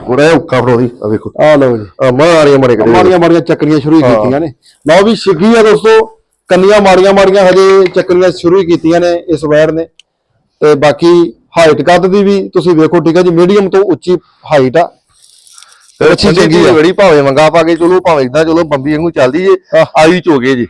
ਕੋੜਾ ਉੱਕਾ ਫੜੋਦੀ ਆ ਵੇਖੋ। ਆ ਲਓ ਜੀ। ਆ ਮਾਰੀਆਂ ਮਾਰੇ ਕਰੇ ਮਾੜੀਆਂ ਮਾੜੀਆਂ ਚੱਕਰੀਆਂ ਸ਼ੁਰੂ ਹੀ ਕੀਤੀਆਂ ਨੇ। ਲਓ ਵੀ ਛਿੱਗੀ ਆ ਦੋਸਤੋ ਕੰਨੀਆਂ ਮਾੜੀਆਂ ਮਾੜੀਆਂ ਹਜੇ ਚੱਕਰੀਆਂ ਸ਼ੁਰੂ ਹੀ ਕੀਤੀਆਂ ਨੇ ਇਸ ਵੈਰ ਨੇ। ਤੇ ਬਾਕੀ ਹਾਈਟ ਕੱਦ ਦੀ ਵੀ ਤੁਸੀਂ ਵੇਖੋ ਠੀਕ ਆ ਜੀ ਮੀਡੀਅਮ ਤੋਂ ਉੱਚੀ ਹਾਈਟ ਆ। ਅੱਛੀ ਚੰਗੀ ਆ। ਬੜੀ ਭਾਵੇਂ ਮੰਗਾ ਪਾ ਕੇ ਚਲੋ ਭਾਵੇਂ ਇਦਾਂ ਚਲੋ ਬੰਬੀ ਵਾਂਗੂ ਚੱਲਦੀ ਜੇ ਆਈ ਚੋਗੇ ਜੀ।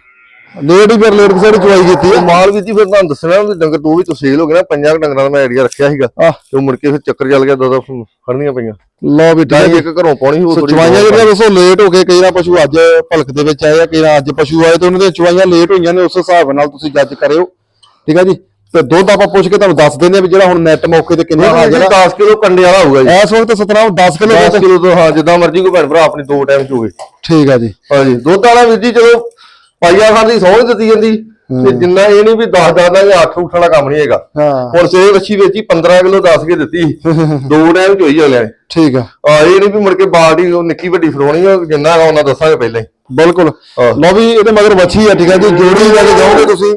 ਲੇਟ ਹੀ ਫਿਰ ਲੇਟ ਦੀ ਚੁਆਈ ਕੀਤੀ ਆ। ਮਾਲ ਵੀ ਜੀ ਫਿਰ ਤੁਹਾਨੂੰ ਦੱਸਣਾ ਵੀ ਡੰਗਰ ਦੋ ਵੀ ਤੋਂ ਸੇਲ ਹੋ ਗਏ ਨਾ ਪੰਜਾਂ ਕੁ ਡੰਗਰਾਂ ਦਾ ਮੈਂ ਆਈਡੀਆ ਰੱਖਿਆ ਸੀਗਾ। ਤੇ ਮੁੜ ਕੇ ਫਿਰ ਚੱਕਰ ਚੱਲ ਗਿਆ ਦੋ ਦੋ ਫੜਨੀਆਂ ਪਈਆਂ। ਲਓ ਵੀ ਜੀ ਇੱਕ ਘਰੋਂ ਪਾਉਣੀ ਹੋ ਸੋ ਚੁਆਈਆਂ ਜਿਹੜੀਆਂ ਦੋਸਤੋ ਲੇਟ ਹੋ ਕੇ ਕਈ ਨਾ ਪਸ਼ੂ ਅੱਜ ਭਲਕ ਦੇ ਵਿੱਚ ਆਏ ਆ ਕਈ ਨਾ ਅੱਜ ਪਸ਼ੂ ਆਏ ਤੇ ਉਹਨਾਂ ਦੀਆਂ ਚੁਆਈਆਂ ਲੇਟ ਹੋਈਆਂ ਨੇ ਉਸ ਹਿਸਾਬ ਨਾਲ ਤੁਸੀਂ ਜੱਜ ਕਰਿਓ। ਠੀਕ ਆ ਜੀ? ਤੇ ਦੁੱਧ ਆਪਾਂ ਪੁੱਛ ਕੇ ਤੁਹਾਨੂੰ ਦੱਸ ਦਿੰਦੇ ਆ ਵੀ ਜਿਹੜਾ ਹੁਣ ਨੈਟ ਮੌਕੇ ਤੇ ਕਿੰਨਾ ਆ। 10 ਕਿਲੋ ਕੰਡੇ ਵਾਲਾ ਹੋਊਗਾ ਜੀ। ਇਸ ਵਕਤ ਸਤਨਾਮ 10 ਕਿਲੋ 10 ਕਿਲੋ ਤੋਂ ਹਾਂ ਜਿੱਦਾਂ ਮਰਜ਼ੀ ਕੋਈ ਭੈਣ ਭਰਾ ਆਪਣੀ ਦੋ ਟਾਈਮ ਚੋਵੇ ਠੀਕ ਆ ਜੀ। ਹਾਂਜੀ ਦੁੱਧ ਵਾਲਾ ਵੀਰ ਜੀ ਚਲੋ ਪਾਈਆ ਖਾਣ ਦੀ ਸੌਂ ਦਿੱਤੀ ਜਾਂਦੀ। ਤੇ ਜਿੰਨਾ ਇਹ ਨਹੀਂ ਵੀ 10 10 ਦਾ ਜਾਂ 8 ਉੱਠਣ ਦਾ ਕੰਮ ਨਹੀਂ ਹੈਗਾ। ਹਾਂ। ਹੁਣ ਸੇ ਵੱਛੀ ਵੇਚੀ 15 ਕਿਲੋ 10 ਕੇ ਦਿੱਤੀ। ਦੋ ਟਾਈਮ ਚੋਈ ਅਗਲਿਆਂ ਨੇ ਠੀਕ ਆ। ਆ ਇਹ ਨਹੀਂ ਵੀ ਮੁੜ ਕੇ ਬਾਲਟੀ ਉਹ ਨਿੱਕੀ ਵੱਡੀ ਫਰੋਣੀ ਆ ਜਿੰਨਾ ਹੈਗਾ ਉਹਨਾਂ ਦੱਸਾਂਗੇ ਪਹਿਲਾਂ ਹੀ। ਬਿਲਕੁਲ। ਲਓ ਵੀ ਇਹਦੇ ਮਗਰ ਵੱਛੀ ਆ ਠੀਕ ਆ ਜੀ। ਜੋੜੀ ਲੈ ਕੇ ਜਾਓਗੇ ਤੁਸੀਂ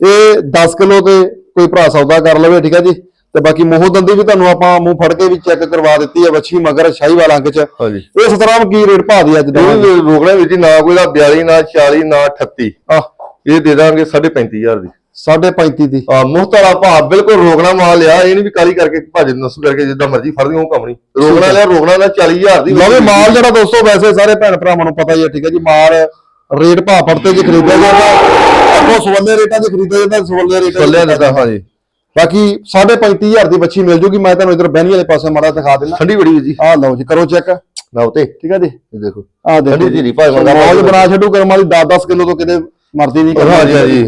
ਇਹ 10 ਕਿਲੋ ਤੇ ਕੋਈ ਭਰਾ ਸੌਦਾ ਕਰ ਲਵੇ ਠੀਕ ਆ ਜੀ। ਤੇ ਬਾਕੀ ਮੋਹ ਦੰਦੀ ਵੀ ਤੁਹਾਨੂੰ ਆਪਾਂ ਮੂੰਹ ਫੜ ਕੇ ਵੀ ਚੈੱਕ ਕਰਵਾ ਦਿੱਤੀ ਹੈ ਵੱਛੀ ਮਗਰ ਸ਼ਾਹੀਵਾਲ ਅੰਕ ਚ। ਹਾਂਜੀ। ਇਹ ਸਤਨਾਮ ਕੀ ਰੇਟ ਭਾ ਦੀ ਅੱਜ ਦਾ? ਇਹ ਰੋਕਣਾ ਜੀ ਨਾ ਕੋਈ ਦਾ 42 ਨਾ 40 ਨਾ 38 ਆ ਇਹ ਦੇ ਦਾਂਗੇ 35000 ਦੀ। 35 ਦੀ। ਆ ਮੁਫਤ ਵਾਲਾ ਭਾਅ ਬਿਲਕੁਲ ਰੋਕਣਾ ਮਾਲ ਲਿਆ ਇਹ ਨਹੀਂ ਵੀ ਕਾਲੀ ਕਰਕੇ ਭੱਜ ਨਸੂ ਕਰਕੇ ਜਿੱਦਾਂ ਮਰਜ਼ੀ ਫੜਦੀ ਉਹ ਕੰਮ ਨਹੀਂ ਰੋਕਣਾ ਲਿਆ ਰੋਕਣਾ ਨਾ 40000 ਦੀ। ਲਓ ਵੀ ਮਾਲ ਜਿਹੜਾ ਦੋਸਤੋ ਵੈਸੇ ਸਾਰੇ ਭੈਣ ਭਰਾਵਾਂ ਨੂੰ ਪਤਾ ਹੀ ਹੈ ਠੀਕ ਹੈ ਜੀ ਮਾਲ ਰੇਟ ਭਾ ਪੜਤੇ ਚ ਖਰੀਦਿਆ ਜਾਂਦਾ ਆਪੋ ਸਵੱਲੇ ਰੇਟਾਂ 'ਚ ਖਰੀਦਿਆ ਜਾਂਦਾ ਸਵੱਲੇ ਰੇਟਾਂ 'ਚ ਚੱਲਿਆ ਦਿੱਤਾ ਹਾਂਜੀ। ਬਾਕੀ 35000 ਦੀ ਬੱਚੀ ਮਿਲ ਜੂਗੀ ਮੈਂ ਤੁਹਾਨੂੰ ਇਧਰ ਬਹਿਣੀ ਵਾਲੇ ਪਾਸੇ ਮਾੜਾ ਦਿਖਾ ਦਿੰਦਾ। ਠੰਡੀ ਬੜੀ ਜੀ। ਆਹ ਲਓ ਜੀ ਕਰੋ ਚੈੱਕ ਨਾ ਉਤੇ ਠੀਕ ਹੈ ਜੀ। ਇਹ ਦੇਖੋ। ਆਹ ਦੇਖੋ ਠੰਡੀ ਧੀਰੀ ਭਾਵੇਂ ਮੌਜ ਬਣਾ ਛੱਡੂ ਕਰਮ ਵਾਲੀ 10-10 ਕਿਲੋ ਤੋਂ ਕਿਤੇ ਮਰਦੀ ਨਹੀਂ ਹਾਂਜੀ ਹਾਂਜੀ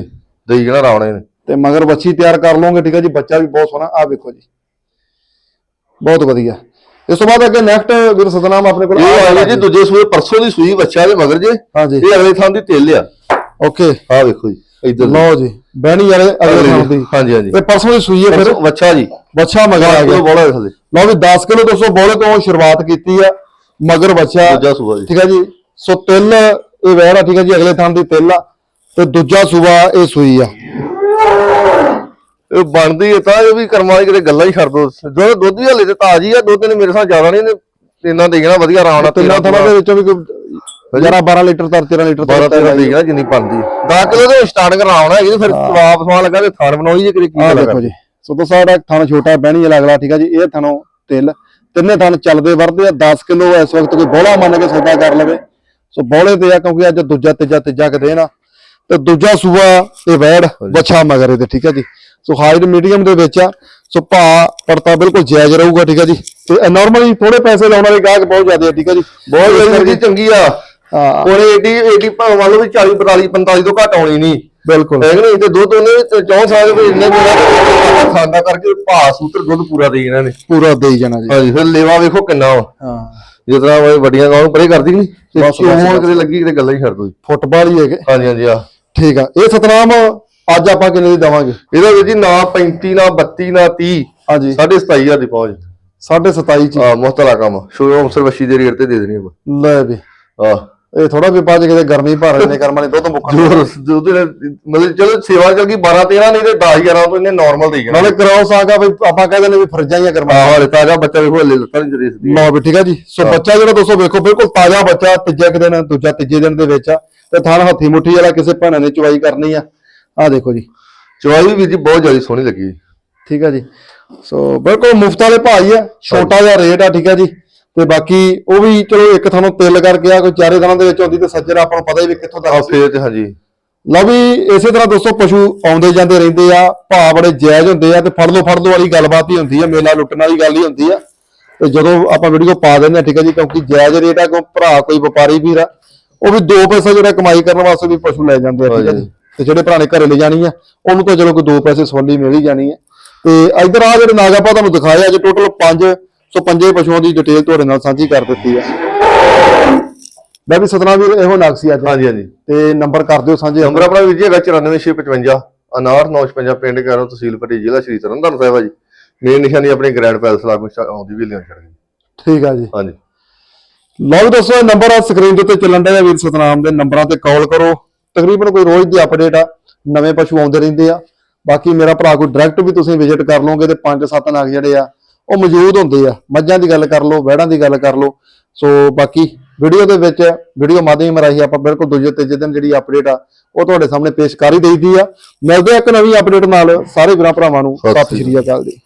ਦੇਈ ਜਣਾ ਰਾਵਣੇ ਨੇ। ਤੇ ਮਗਰ ਬੱਚੀ ਤਿਆਰ ਕਰ ਲਓਗੇ ਠੀਕ ਹੈ ਜੀ ਬੱਚਾ ਵੀ ਬਹੁਤ ਸੋਹਣਾ। ਆਹ ਵੇਖੋ ਜੀ। ਬਹੁਤ ਵਧੀਆ। ਇਸ ਤੋਂ ਬਾਅਦ ਅੱਗੇ ਨੈਕਸਟ ਵੀਰ ਸਤਨਾਮ ਆਪਣੇ ਕੋਲ ਇਹ ਆ ਜੀ ਦੂਜੇ ਸੂਏ ਪਰਸੋਂ ਦੀ ਸੂਈ ਬੱਚਾ ਦੇ ਮਗਰ ਜੇ। ਇਹ ਅਗਲੇ ਥਾਂ ਦੀ ਤੇਲ ਆ। ਓਕੇ। ਆ ਵੇਖੋ ਜੀ। ਇੱਧਰ ਲਓ ਜੀ ਬਹਿਣੀ ਵਾਲੇ ਅਗਲੇ ਥਾਂ ਦੀ। ਹਾਂਜੀ ਹਾਂਜੀ। ਤੇ ਪਰਸੋਂ ਦੀ ਸੂਈ ਹੈ ਫਿਰ। ਬੱਚਾ ਜੀ। ਬੱਚਾ ਮਗਰ ਆ ਗਿਆ। ਬੋਲਾ ਥੱਲੇ ਲਓ ਵੀ 10 ਕਿਲੋ 200 ਬੋਲੇ ਤੋਂ ਸ਼ੁਰੂਆਤ ਕੀਤੀ ਆ ਮਗਰ ਬੱਚਾ ਦੂਜਾ ਸੂਆ ਜੀ। ਠੀਕ ਹੈ ਜੀ। ਸੋ ਤਿੰਨ ਇਹ ਵਹਿੜ ਆ ਠੀਕ ਹੈ ਜੀ ਅਗਲੇ ਥਾਂ ਦੀ ਤਿੰਨ ਆ। ਤੇ ਦੂਜਾ ਸੂਆ ਇਹ ਸੂਈ ਆ। ਇਹ ਬਣਦੀ ਹੈ ਤਾਂ ਇਹ ਵੀ ਕਰਮਾਂ ਵਾਲੀ ਕਿਤੇ ਗੱਲਾਂ ਹੀ ਛੱਡ ਦੋ। ਦੁੱਧ ਵੀ ਹਲੇ ਤੇ ਤਾਜ਼ੀ ਆ ਦੁੱਧ ਨੇ ਮੇਰੇ ਸਾਹ ਜ਼ਿਆਦਾ ਨਹੀਂ ਇਹਨੇ ਦੇ ਜਾਣਾ ਵਧੀਆ ਆਰਾਮ ਨਾਲ ਤਿੰਨਾਂ ਥਾਂ ਦੇ ਵਿੱਚੋਂ ਵੀ ਕੋਈ 11 12 ਲੀਟਰ ਤੱਕ 13 ਲੀਟਰ 12 ਤੱਕ 13 ਦੇ ਜਾਣਾ ਜਿੰਨੀ ਬਣਦੀ 10 ਕਿਲੋ ਦੇ ਸਟਾਰਟ ਕਰਾਉਣਾ ਹੈਗੀ ਤੇ ਫਿਰ ਜਵਾਬ ਸਵਾਲ ਲੱਗਾ ਤੇ ਥਾਣ ਬਣਾਉਣੀ ਜੇ ਕਿਤੇ ਕੀ ਆ ਦੇਖੋ ਜੀ। ਸੋ ਤੋਂ ਸਾਡਾ ਥਣ ਛੋਟਾ ਬਹਿਣੀ ਵਾਲਾ ਅਗਲਾ ਠੀਕ ਹੈ ਜੀ। ਇਹ ਥਣੋਂ ਤਿਲ। ਤਿੰਨੇ ਥਣ ਚੱਲਦੇ ਵਰਦੇ ਆ। 10 ਕਿਲੋ ਇਸ ਵਕਤ ਕੋਈ ਬੋਲਾ ਮੰਨ ਕੇ ਸੌਦਾ ਕਰ ਲਵੇ। ਸੋ ਬੋਲੇ ਤੇ ਆ ਕਿਉਂਕਿ ਅੱਜ ਦੂਜਾ ਤੀਜਾ ਤੀਜਾ ਕਿਤੇ ਨਾ ਤੇ ਦੂਜਾ ਸੂਆ ਇਹ ਵੈੜ ਬੱਚਾ ਮਗਰ ਇਹਦੇ ਠੀਕ ਹੈ ਜੀ। ਸੋ ਹਾਈਟ ਮੀਡੀਅਮ ਦੇ ਵਿੱਚ ਆ। ਸੋ ਭਾ ਪੜਤਾ ਬਿਲਕੁਲ ਜਾਇਜ਼ ਰਹੂਗਾ ਠੀਕ ਹੈ ਜੀ। ਤੇ ਨਾਰਮਲੀ ਥੋੜੇ ਪੈਸੇ ਲਾਉਣ ਵਾਲੇ ਗਾਹਕ ਬਹੁਤ ਜ਼ਿਆਦਾ ਆ ਠੀਕ ਹੈ ਜੀ। ਬਹੁਤ ਚੰਗੀ ਆ। ਹਾਂ। ਹੁਣ ਏਡੀ ਏਡੀ ਮੰਨ ਲਓ ਵੀ 40 45 45 ਤੋਂ ਘੱਟ ਆਉਣੀ ਨਹੀਂ। ਬਿਲਕੁਲ। ਹੈ ਕਿ ਨਹੀਂ? ਤੇ ਦੁੱਧ ਉਹਨੇ ਚੌਂ ਸਾਲ ਵੀ ਇੰਨੇ ਮੇਰਾ ਖਾਂਦਾ ਕਰਕੇ ਭਾ ਸੂਤਰ ਦੁੱਧ ਪੂਰਾ ਦੇ ਇਹਨਾਂ ਨੇ। ਪੂਰਾ ਦੇਈ ਜਾਣਾ ਜੀ। ਹਾਂਜੀ ਫਿਰ ਲੇਵਾ ਵੇਖੋ ਕਿੰਨਾ ਹਾਂ। ਜਿਤਨਾ ਉਹ ਵੱਡੀਆਂ ਗਾਉਂ ਪਰੇ ਕਰਦੀ ਨਹੀਂ ਤੇ ਬਸ, ਬਸ, ਹੁਣ ਕਿਤੇ ਲੱਗੀ ਕਿਤੇ ਗੱਲਾਂ ਹੀ ਛੱਡ ਦੋ ਫੁੱਟਬਾਲ ਹੀ ਹੈਗੇ। ਹਾਂਜੀ ਹਾਂਜੀ ਆ ਠੀਕ ਆ। ਇਹ ਸਤਨਾਮ ਅੱਜ ਆਪਾਂ ਕਿੰਨੇ ਦੀ ਦਵਾਂਗੇ? ਇਹਦਾ ਵੀਰ ਜੀ ਨਾ 35 ਨਾ 32 ਨਾ 30 ਹਾਂਜੀ। 27500 ਦੀ ਪਹੁੰਚ। 27.5 ਚ ਆ ਮੁਹਤਲਾ ਕੰਮ। ਸ਼ੋਰੂਮ ਅਫਸਰ ਵਸ਼ੀ ਦੇ ਰੇਟ ਤੇ ਦੇ ਦੇਣੀ ਆਪਾਂ। ਲੈ ਵੀ। ਆ ਇਹ ਥੋੜਾ ਵੀ ਬਾਅਦ 'ਚ ਕਿਤੇ ਗਰਮੀ ਭਰ ਰਹੇ ਨੇ ਕਰਮਾਂ ਨੇ ਦੁੱਧ ਮੁੱਕਣ ਜੋ ਦੁੱਧ ਮਤਲਬ ਚਲੋ ਸੇਵਾ ਚੱਲ ਗਈ 12 13 ਨਹੀਂ ਤੇ 10 11 ਤੋਂ ਇਹਨੇ ਨਾਰਮਲ ਦੇ ਜਾਣਾ ਨਾਲੇ ਕਰਾਓ ਸਾਗਾ ਵੀ ਆਪਾਂ ਕਹਿੰਦੇ ਨੇ ਵੀ ਫਰਿੱਜਾਂ ਹੀ ਕਰਮਾਂ ਆ ਵਾਲੇ ਤਾਜ਼ਾ ਬੱਚਾ ਵੇਖੋ ਹਲੇ ਲੱਤਾਂ ਨਹੀਂ ਜਰੀ ਸਦੀ ਲਓ ਵੀ ਠੀਕ ਆ ਜੀ। ਸੋ ਬੱਚਾ ਜਿਹੜਾ ਦੋਸਤੋ ਵੇਖੋ ਬਿਲਕੁਲ ਤਾਜ਼ਾ ਬੱਚਾ ਤੀਜੇ ਕੁ ਦਿਨ ਦੂਜਾ ਤੀਜੇ ਦਿਨ ਦੇ ਵਿੱਚ ਆ। ਤੇ ਥਾਣ ਹੱਥੀ ਮੁੱਠੀ ਵਾਲਾ ਕਿਸੇ ਭੈਣ ਨੇ ਚਵਾਈ ਕਰਨੀ ਆ। ਆ ਦੇਖੋ ਜੀ। ਚਵਾਈ ਵੀ ਵੀਰ ਜੀ ਬਹੁਤ ਜ਼ਿਆਦਾ ਸੋਹਣੀ ਲੱਗੀ। ਠੀਕ ਆ ਜੀ। ਸੋ ਬਿਲਕੁਲ ਮੁਫਤ ਵਾਲੇ ਭਾਈ ਆ ਛੋਟਾ ਜਿਹਾ ਰੇਟ ਆ ਠੀਕ ਆ ਜੀ। ਤੇ ਬਾਕੀ ਉਹ ਵੀ ਚਲੋ ਇੱਕ ਥਾਂ ਤਿਲ ਕਰਕੇ ਆ ਕੋਈ ਚਾਰੇ ਥਾਂ ਦੇ ਵਿੱਚ ਆਉਂਦੀ ਤੇ ਸੱਜਰ ਆਪਾਂ ਨੂੰ ਪਤਾ ਹੀ ਵੀ ਕਿੱਥੋਂ ਆ ਫੇਰ ਤੇ ਹਾਂਜੀ। ਲਓ ਵੀ ਇਸੇ ਤਰ੍ਹਾਂ ਦੋਸਤੋ ਪਸ਼ੂ ਆਉਂਦੇ ਜਾਂਦੇ ਰਹਿੰਦੇ ਆ ਭਾਅ ਬੜੇ ਜਾਇਜ਼ ਹੁੰਦੇ ਆ ਤੇ ਫੜ ਲੋ ਫੜ ਲੋ ਵਾਲੀ ਗੱਲਬਾਤ ਹੀ ਹੁੰਦੀ ਆ ਮੇਲਾ ਲੁੱਟਣ ਵਾਲੀ ਗੱਲ ਹੀ ਹੁੰਦੀ ਆ। ਤੇ ਜਦੋਂ ਆਪਾਂ ਵੀਡੀਓ ਪਾ ਦਿੰਦੇ ਆ ਠੀਕ ਹੈ ਜੀ ਕਿਉਂਕਿ ਜਾਇਜ਼ ਰੇਟ ਆ ਕੋਈ ਭਰਾ ਕੋਈ ਵਪਾਰੀ ਵੀਰ ਆ ਉਹ ਵੀ ਦੋ ਪੈਸੇ ਜਿਹੜਾ ਕਮਾਈ ਕਰਨ ਵਾਸਤੇ ਵੀ ਪਸ਼ੂ ਲੈ ਜਾਂਦੇ ਆ ਠੀਕ ਹੈ ਜੀ। ਤੇ ਜਿਹੜੇ ਭਰਾ ਨੇ ਘਰੇ ਲੈ ਜਾਣੀ ਆ ਉਹਨੂੰ ਤਾਂ ਚਲੋ ਕੋਈ ਦੋ ਪੈਸੇ ਸਵੱਲੀ ਮਿਲ ਹੀ ਜਾਣੀ ਆ। ਤੇ ਇਧਰ ਆ ਜਿਹੜੇ ਨਾਗ ਆਪਾਂ ਤੁਹਾਨੂੰ ਦਿਖਾਏ ਅੱਜ ਟੋਟਲ 5 ਸੋ ਪੰਜੇ ਪਸ਼ੂਆਂ ਦੀ ਡਿਟੇਲ ਤੁਹਾਡੇ ਨਾਲ ਸਾਂਝੀ ਕਰ ਦਿੱਤੀ ਆ। ਮੈਂ ਵੀ ਸਤਨਾਮ ਵੀਰ ਇਹੋ ਨਾਗ ਸੀ ਅੱਜ। ਹਾਂਜੀ ਹਾਂਜੀ। ਤੇ ਨੰਬਰ ਕਰ ਦਿਓ ਸਾਂਝੇ। ਨੰਬਰ ਆਪਣਾ ਵੀਰ ਜੀ ਹੈਗਾ 94655 ਅਨਾਰ ਪਿੰਡ ਕੈਰੋ ਤਹਿਸੀਲ ਪੱਟੀ ਜ਼ਿਲ੍ਹਾ ਸ਼੍ਰੀ ਤਰਨਤਾਰਨ ਸਾਹਿਬ ਆ ਜੀ। ਮੇਨ ਨਿਸ਼ਾਨੀ ਆਪਣੀ ਗ੍ਰੈਂਡ ਪੈਲਸ ਲਾਗੂ ਆਉਂਦੀ ਵੀ ਲਿਆ ਛੜ ਗਈ ਠੀਕ ਆ ਜੀ। ਹਾਂਜੀ। ਲਓ ਦੱਸੋ ਇਹ ਨੰਬਰ ਆ ਸਕਰੀਨ ਦੇ ਉੱਤੇ ਚੱਲਣ ਡਿਆ ਵੀਰ ਸਤਨਾਮ ਦੇ। ਨੰਬਰਾਂ ਤੇ ਕਾਲ ਕਰੋ। ਤਕਰੀਬਨ ਕੋਈ ਰੋਜ਼ ਦੀ ਅਪਡੇਟ ਆ। ਨਵੇਂ ਪਸ਼ੂ ਆਉਂਦੇ ਰਹਿੰਦੇ ਆ। ਬਾਕੀ ਮੇਰਾ ਭਰਾ ਕੋਈ ਡਾਇਰੈਕਟ ਵੀ ਤੁਸੀਂ ਵਿਜ਼ਿਟ ਕਰ ਲਓਗੇ ਤੇ ਪੰਜ ਸੱਤ ਨਗ ਜਿਹੜੇ ਆ ਉਹ ਮੌਜੂਦ ਹੁੰਦੇ ਆ। ਮੱਝਾਂ ਦੀ ਗੱਲ ਕਰ ਲਓ ਵਹਿੜਾਂ ਦੀ ਗੱਲ ਕਰ ਲਓ। ਸੋ ਬਾਕੀ ਵੀਡੀਓ ਦੇ ਵਿੱਚ ਵੀਡੀਓ ਮਾਧਿਅਮ ਰਾਹੀਂ ਆਪਾਂ ਬਿਲਕੁਲ ਦੂਜੇ ਤੀਜੇ ਦਿਨ ਜਿਹੜੀ ਅਪਡੇਟ ਆ ਉਹ ਤੁਹਾਡੇ ਸਾਹਮਣੇ ਪੇਸ਼ ਕਰ ਹੀ ਦਈਦੀ ਆ। ਮਿਲਦੇ ਆ ਇੱਕ ਨਵੀਂ ਅਪਡੇਟ ਨਾਲ। ਸਾਰੇ ਵੀਰਾਂ ਭਰਾਵਾਂ ਨੂੰ ਸਤਿ ਸਤਿ ਸ਼੍ਰੀ ਅਕਾਲ ਜੀ।